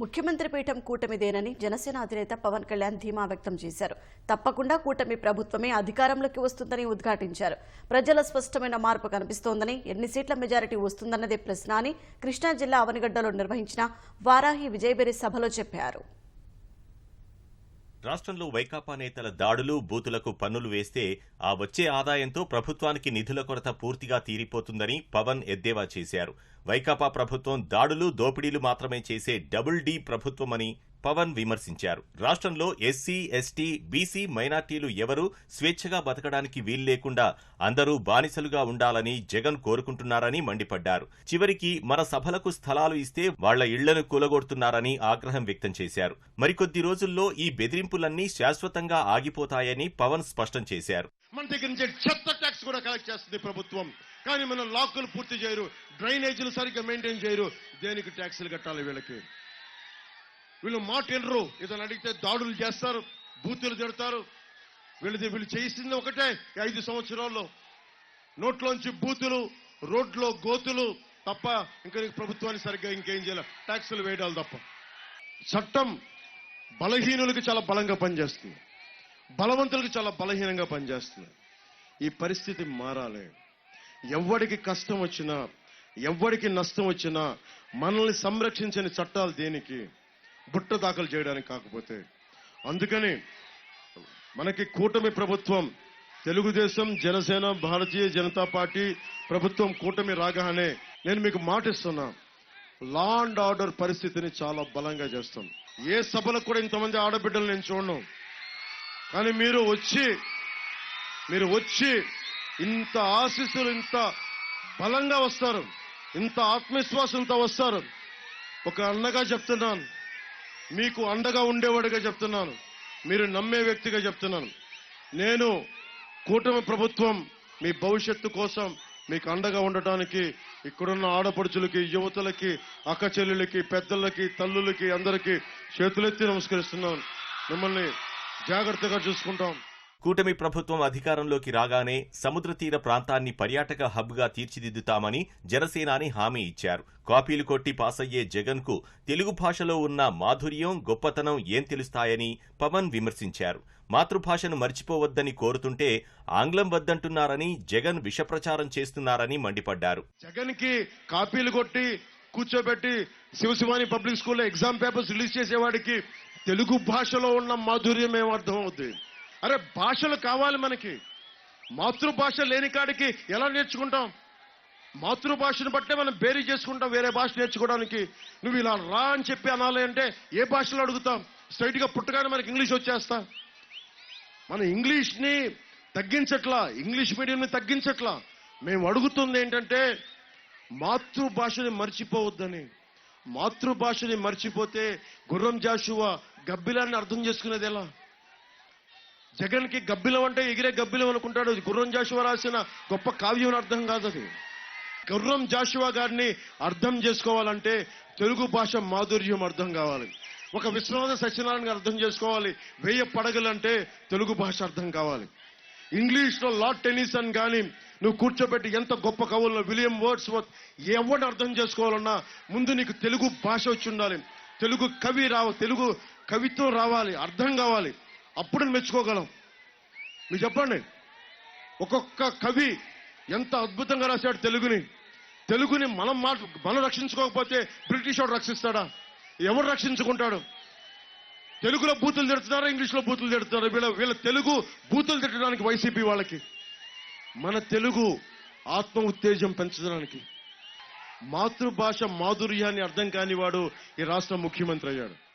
ముఖ్యమంత్రి పీఠం కూటమిదేనని జనసేన అధినేత పవన్ కళ్యాణ్ ధీమా వ్యక్తం చేశారు. తప్పకుండా కూటమి ప్రభుత్వమే అధికారంలోకి వస్తుందని ఉద్ఘాటించారు. ప్రజల స్పష్టమైన మార్పు కనిపిస్తోందని ఎన్ని సీట్ల మెజారిటీ వస్తుందన్నదే ప్రశ్న అని కృష్ణా జిల్లా అవనిగడ్డలో నిర్వహించిన వారాహి విజయబెరి సభలో చెప్పారు. రాష్ట్రంలో వైకాపా నేతల దాడులు బూతులకు పన్నులు వేస్తే ఆ వచ్చే ఆదాయంతో ప్రభుత్వానికి నిధుల కొరత పూర్తిగా తీరిపోతుందని పవన్ ఎద్దేవా చేశారు. వైకాపా ప్రభుత్వం దాడులు దోపిడీలు మాత్రమే చేసే డబుల్ డి ప్రభుత్వమని పవన్ విమర్శించారు. రాష్ట్రంలో ఎస్సీ ఎస్టీ బీసీ మైనార్టీలు ఎవరూ స్వేచ్ఛగా బతకడానికి వీల్లేకుండా అందరూ బానిసలుగా ఉండాలని జగన్ కోరుకుంటున్నారని మండిపడ్డారు. చివరికి మన సభలకు స్థలాలు ఇస్తే వాళ్ళ ఇళ్ళను కూలగొడుతున్నారని ఆగ్రహం వ్యక్తం చేశారు. మరికొద్ది రోజుల్లో ఈ బెదిరింపులన్నీ శాశ్వతంగా ఆగిపోతాయని పవన్ స్పష్టం చేశారు. మన దగ్గర నుంచి చెత్త ట్యాక్స్ కూడా కలెక్ట్ చేస్తుంది ప్రభుత్వం. కానీ మనం లాక్కులు పూర్తి చేయరు. డ్రైనేజీలు సరిగ్గా మెయింటైన్ చేయరు. దేనికి ట్యాక్సులు కట్టాలి వీళ్ళకి? వీళ్ళు మాట వినరు. ఇతను అడిగితే దాడులు చేస్తారు బూతులు తిడతారు. వీళ్ళది వీళ్ళు చేసింది ఒకటే ఐదు సంవత్సరాల్లో. నోట్లోంచి బూతులు రోడ్లో గోతులు తప్ప ఇంకా నీకు ప్రభుత్వాన్ని సరిగ్గా ఇంకేం చేయాలి? ట్యాక్సులు వేయడాలు తప్ప. చట్టం బలహీనులకు చాలా బలంగా పనిచేస్తుంది. బలవంతులకు చాలా బలహీనంగా పనిచేస్తుంది. ఈ పరిస్థితి మారాలి. ఎవరికి కష్టం వచ్చినా ఎవరికి నష్టం వచ్చినా మనల్ని సంరక్షించని చట్టాలు దేనికి? బుట్ట దాఖలు చేయడానికి కాకపోతే. అందుకని మనకి కూటమి ప్రభుత్వం తెలుగుదేశం జనసేన భారతీయ జనతా పార్టీ ప్రభుత్వం కూటమి రాగానే నేను మీకు మాటిస్తున్నా లా అండ్ ఆర్డర్ పరిస్థితిని చాలా బలంగా చేస్తాం ఏ సభలకు కూడా ఇంతమంది ఆడబిడ్డలు నేను చూడను. కానీ మీరు వచ్చి మీరు వచ్చి ఇంత ఆశీస్సులు ఇంత బలంగా వస్తారు. ఇంత ఆత్మవిశ్వాసంతో వస్తారు. ఒక అన్నగా చెప్తున్నాను. మీకు అండగా ఉండేవాడిగా చెప్తున్నాను. మీరు నమ్మే వ్యక్తిగా చెప్తున్నాను. నేను కూటమి ప్రభుత్వం మీ భవిష్యత్తు కోసం మీకు అండగా ఉండటానికి ఇక్కడున్న ఆడపడుచులకి యువతలకి అక్క చెల్లెలకి పెద్దలకి తల్లులకి అందరికీ చేతులెత్తి నమస్కరిస్తున్నాను. మిమ్మల్ని జాగ్రత్తగా చూసుకుంటాం. కూటమి ప్రభుత్వం అధికారంలోకి రాగానే సముద్ర తీర ప్రాంతాన్ని పర్యాటక హబ్గా తీర్చిదిద్దుతామని జనసేనాని హామీ ఇచ్చారు. కాపీలు కొట్టి పాసయ్యే జగన్కు తెలుగు భాషలో ఉన్న మాధుర్యం గొప్పతనం ఏం తెలుస్తాయని పవన్ విమర్శించారు. మాతృభాషను మర్చిపోవద్దని కోరుతుంటే ఆంగ్లం వద్దంటున్నారని జగన్ విషప్రచారం చేస్తున్నారని మండిపడ్డారు. జగన్కి కాపీలు కొట్టి కూర్చోబెట్టి శివశివాని పబ్లిక్ స్కూల్లో ఎగ్జామ్ పేపర్స్ రిలీజ్ చేసేవాడికి తెలుగు భాషలో ఉన్న మాధుర్యం ఏమర్థం అర్థం అవుతుంది అరే భాషలు కావాలి మనకి. మాతృభాష లేని కాడికి ఎలా నేర్చుకుంటాం? మాతృభాషను బట్టే మనం బేరీ చేసుకుంటాం వేరే భాష నేర్చుకోవడానికి. నువ్వు ఇలా రా అని చెప్పి అనాలి అంటే ఏ భాషలో అడుగుతాం? స్ట్రైట్గా పుట్టగానే మనకి ఇంగ్లీష్ వచ్చేస్తా. మన ఇంగ్లీష్ని తగ్గించట్లా ఇంగ్లీష్ మీడియంని తగ్గించట్లా. మేము అడుగుతుంది ఏంటంటే మాతృభాషని మర్చిపోవద్దని. మాతృభాషని మర్చిపోతే గుర్రం జాషువా గబ్బిలాన్ని అర్థం చేసుకునేది ఎలా? జగన్కి గబ్బిలం అంటే ఎగిరే గబ్బిలం అనుకుంటాడు. గుర్రం జాషువా రాసిన గొప్ప కావ్యం అని అర్థం కాదు అది. గుర్రం జాషువా గారిని అర్థం చేసుకోవాలంటే తెలుగు భాష మాధుర్యం అర్థం కావాలి. ఒక విశ్వనాథ సత్యనారాయణ గారు అర్థం చేసుకోవాలి. వెయ్యి పడగలంటే తెలుగు భాష అర్థం కావాలి. ఇంగ్లీష్లో లార్డ్ టెన్నిసన్ కానీ నువ్వు కూర్చోబెట్టి ఎంత గొప్ప కవుల్లో విలియం వర్డ్స్ వర్త్ ఎవరిని అర్థం చేసుకోవాలన్నా ముందు నీకు తెలుగు భాష వచ్చి ఉండాలి. తెలుగు కవి రావ తెలుగు కవిత్వం రావాలి. అర్థం కావాలి. అప్పుడు మెచ్చుకోగలం. మీరు చెప్పండి ఒక్కొక్క కవి ఎంత అద్భుతంగా రాశాడు తెలుగుని. తెలుగుని మనం మాట మనం రక్షించుకోకపోతే బ్రిటిష్ వాడు రక్షిస్తాడా? ఎవరు రక్షించుకుంటాడు? తెలుగులో బూతులు తిడుతున్నారా ఇంగ్లీష్లో బూతులు తిడుతున్నారా? వీళ్ళ వీళ్ళ తెలుగు బూతులు తిట్టడానికి వైసీపీ వాళ్ళకి. మన తెలుగు ఆత్మ ఉత్తేజం పెంచడానికి. మాతృభాష మాధుర్యాన్ని అర్థం కానివాడు ఈ రాష్ట్ర ముఖ్యమంత్రి అయ్యాడు.